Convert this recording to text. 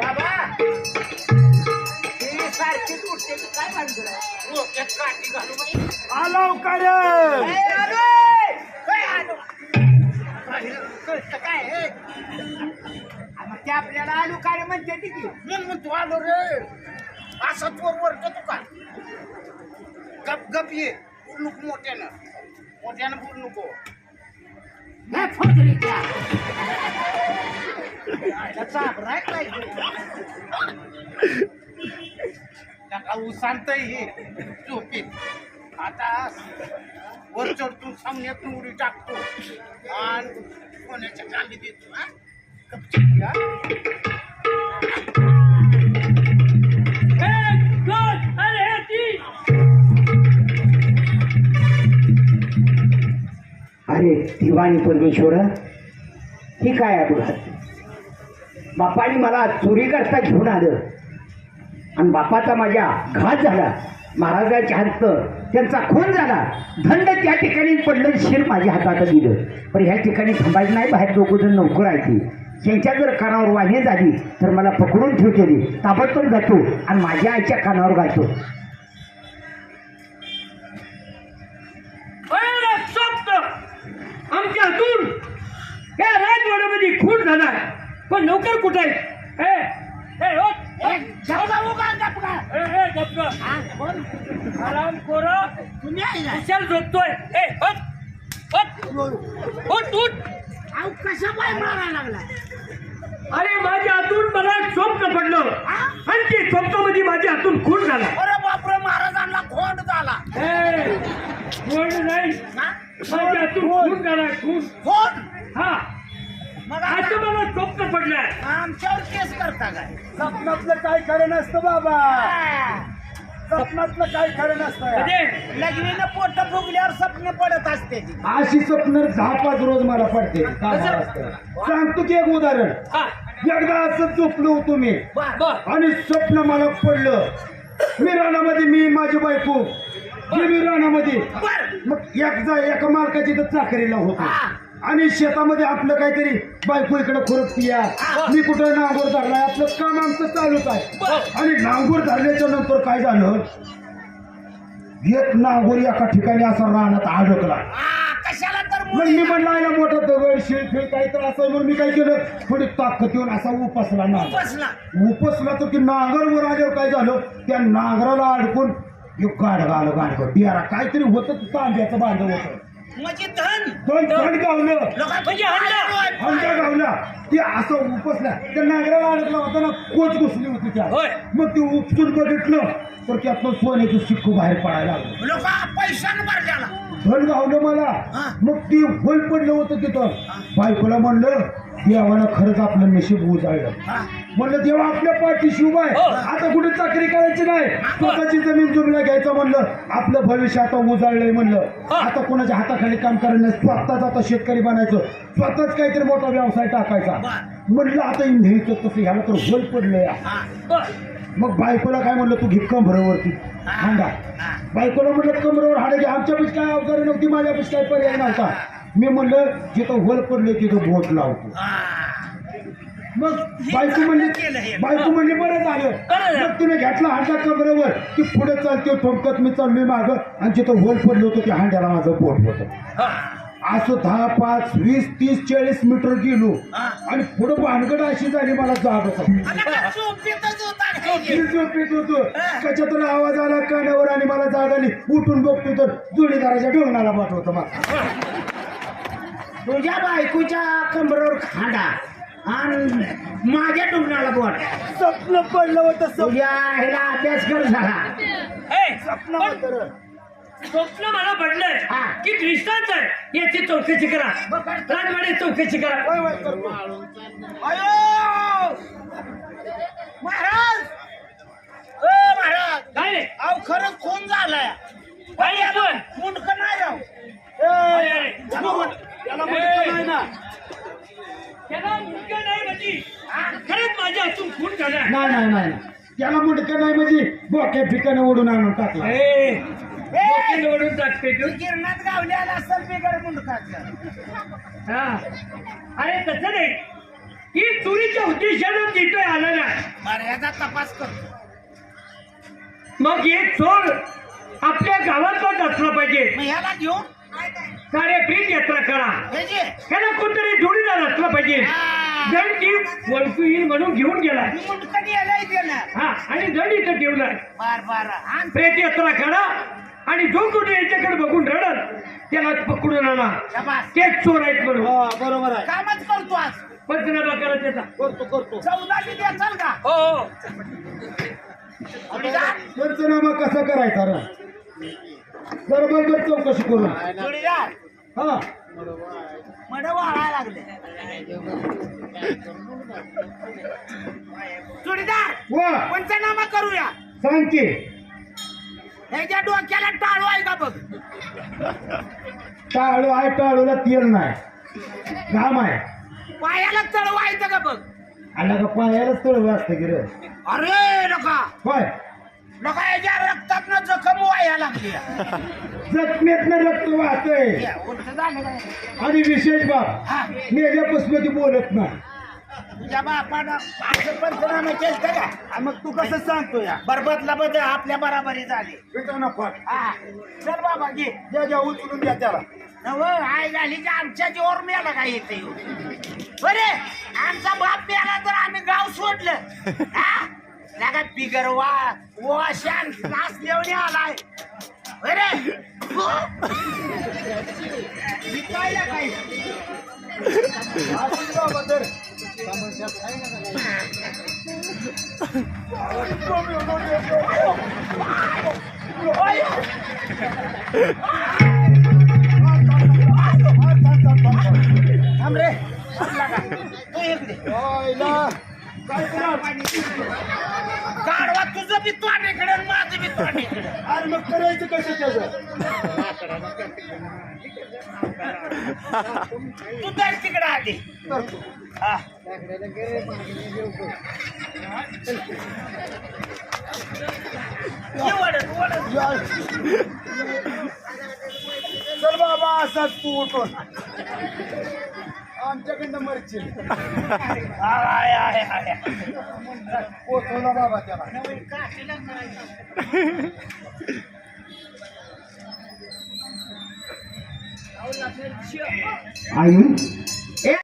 बाबा! ही सारखी उठते की काय भानगड आहे? डोक्यात काठी घालू बाई. आलो का रे ए, आलो! ए, आलो! बाहेर कळतं काय? आ, मग ते आपल्याला आलू काय म्हणते ती की. म्हणतो आलो रे. असं चोर वरतो तू का गप गप ये. बोल नको मोठ्यानं. मोठ्यानं बोल नको. नाही फोडरीच्या चाबराय काय नका उसांत हे झोपेत आता वर चढतो सामन्यात उडी टाकतो आणि कोणाच्या गाली देतो हा? अरे दिवाणी परमेश्वर ही काय अपघात बापाने मला चोरी करता घेऊन आलं. आणि बापाचा माझ्या घात झाला. महाराजाच्या हात त्यांचा खून झाला. दंड त्या ठिकाणी पडलं शिर माझ्या हातात दिलं. पण ह्या ठिकाणी थांबायचं नाही बाहेर दोघं जण नोकर आहे त्यांच्या जर कानावर वाहिनी झाली तर मला पकडून ठेवते. ताबडतोब जातो आणि माझ्या आईच्या कानावर घालतो. आमच्या हातून या राजवाड्यामध्ये खून झाला पण नोकर कुठे. हा. आराम कोरा. आहे? कुशाल झोपतोय. कशा पाय मारा लागला? अरे माझ्या हातून मला स्वप्न पडलं. आणि ते स्वप्नामध्ये माझ्या हातून खून झाला. अरे बापरे महाराजांना खोंड झाला. खून नाही? माझ्या हातून खून झाला खून. खोंड हा. मग आता आता मला स्वप्न पडलंय. आमच्यावर केस करता काय? स्वप्नातलं काय खरं नसतं बाबा. स्वप्नातलं काय खरं नसतं म्हणजे लग्नीनं पोट फुगल्यावर स्वप्न पडत असते. ती. अशी स्वप्न दहा पाच रोज मला पडते. सांगतो की एक उदाहरण. हा. एकदा असं झोपलो होतो मी. बर. बर. आणि स्वप्न मला पडलं. मी रानामध्ये मी माझी बायको. गेली रानामध्ये. मग एकदा एका मालकाची तर चाकरीला होतो. आणि शेतामध्ये आपलं काहीतरी बायको इकडे खुरपतीया. मी कुठं नांगोर धरलाय? आपलं काम आमचं चालूच आहे. आणि नांगोर धरल्याच्या नंतर काय झालं? एक नांगोर एका ठिकाणी असा रानात अडकला. मग मी म्हणलं ना मोठा दगड शिळ फिळ काही तर असं म्हणून मी काय केलं? थोडी ताकद येऊन असा उपसला नांगर. बसला उपसला तर ती नांगर वर आल्यावर काय झालं? त्या नांगराला अडकून एक गाडगा आलं गाडगं बियारा काहीतरी होतं तांब्याचं बांधव होतं. म्हणजे धन दोन धड गावलं. म्हणजे हंडा. हंडा गावला. ती असं उपसला. त्या नांगराला अडकला होता ना कोच घुसली होती त्या होय. मग ते उपसून बघितलं तर त्यातनं सोन्याचं सिक्कू बाहेर पडायला लागलं. लोक पैशानं भरल्याला धन गावलं मला. हा. मग ती होल पडलं होतं तिथं. बायकोला म्हणलं देवानं खरंच आपलं नशीब उजाळलं. म्हणलं देवा आपल्या पाठीशी उभा आहे. हो. आता कुठे चाकरी करायची नाही. स्वतःची जमीन जुमला घ्यायचं म्हणलं. आपलं भविष्य आता उजाळलंय म्हणलं. आता कोणाच्या हाताखाली काम करायचं नाही. स्वतःच आता शेतकरी बनायचं. स्वतःच काहीतरी मोठा व्यवसाय टाकायचा. म्हणलं आता न्यायचं कसं ह्याला तर होल पडलंय. हा. बर. मग बायकोला काय म्हणलं तू घे कमरवरती. हांडा. बायकोला म्हणलं कमरेवर हाडे घे. आमच्यापाशी काय अवजार नव्हती माझ्यापाशी काय पर्याय नव्हता. मी म्हणलं जिथं होल पडले तिथं बोट लावतो. मग बायको म्हणली हे. बायको म्हणली बरं झालं. मग तिने घेतला हांडा कमरेवर ती पुढे चालते थोडकत मी चाललोय मागं. आणि जिथं होल पडलं होतं त्या हांड्याला माझं बोट होतं. असं दहा पाच वीस तीस चाळीस मीटर गेलो. आणि पुढे भानगड अशी झाली मला जागच का? मी झोपेत होतो कशातून आवाज आला कानावर आणि मला जाग आली. उठून बघतो तर जोडीदाराच्या ढोंगणाला पाठवतो मला. तुझ्या बायकोच्या कमरेवर खांडा आणि माझ्या टुकण्याला बोट. स्वप्न पडलं होतं स्वप्न. तुझ्या ह्याला अभ्यास कर झाला ए, स्वप्न पण होतं. स्वप्न मला पडलंय हा. की दृष्टांत आहे. याची चौकशी करा. राजवाडी चौकशी करा. महाराज ओ महाराज! काय रे अहो खरंच खून झालाय काय आपण मुंडक नाही राव अरे, अरे. याला म्हण- याला म्हणतो नाही ना त्याला मुलगा नाही म्हणजे खरंच माझ्या नाही नाही नाही. त्याला मुंडकं नाही म्हणजे बोक्या ठिकाणी ओढून आणून टाकला. ए, निवडून टाकते तू. गिरणात गावल्याला असेल बिगर मुंडकाचं. हा. अरे तसं नाही. ही चोरीच्या उद्देशानं तिथे आलं नाही मर्यादा तपास करतो. मग एक चोर आपल्या गावातलाच असला पाहिजे. मग ह्याला घेऊन सारे प्रीत यात्रा करा. हे जे. त्याला कोणतरी जोडीदार असला पाहिजे. हा. ती वळखू येईल म्हणून घेऊन गेला मुंडकन यायला गेलं हा आणि जण इथं ठेवलाय. बार बार आण प्रेत यात्रा करा आणि जो कोणी याच्याकडे बघून रडत त्याला पकडून आणा. शाबास. तेच चोर आहेत म्हणून. बरोबर आहे. कामच करतो आज. पंचनामा करा त्याचा. करतो करतो. चौदाशे द्याचाल का? हो हो. जोडीदार पंचनामा कसा करायचा रे? जरा बरोबर चौकशी करू. जोडीदार हा. मड वाळायला लागले. वा. पंचनामा करूया. सांग की. ह्याच्या डोक्याला टाळू आहे का बघ? टाळू आहे टाळूला तेल नाही. घाम आहे. पायाला आहे का बघ? आला का पायालाच तळव असतं की रे. अरे नका. होय. नका याच्या रक्तात जखम व्हायला लागली जखमेतनं रक्त वाहतंय या, उलट झालं काय? आणि विशेष बाब हा, मेल्यापासून ती बोलत नाही. तुझ्या बापानं असं पंचनामा केलं का? आ, मग तू कसं सांगतो या? बरबतला बदल आपल्या बराबरी झाली. भेटव ना फाट हा. चल बाबा घे. द्या द्या उचलून द्या त्याला. नव आई झाली की आमच्या जीवर मिळाला काय येते बरे आमचा बाप मिळाला तर आम्ही गाव सोडलं. हा? लगा बिगर वा वाशान नाच देवणी आलाय. बरे विकायला काय गाडवा तुझं बी तोंडीकडे आणि माझं बी तोंडीकडे. अरे मग करायचं कसं त्याचं तू तर तिकडे आली हा. ये वळत. चल बाबा असाच तू उठून. आमच्याकडनं मरशील आय, आय, आय, आय. पोचवला बाबा त्याला आई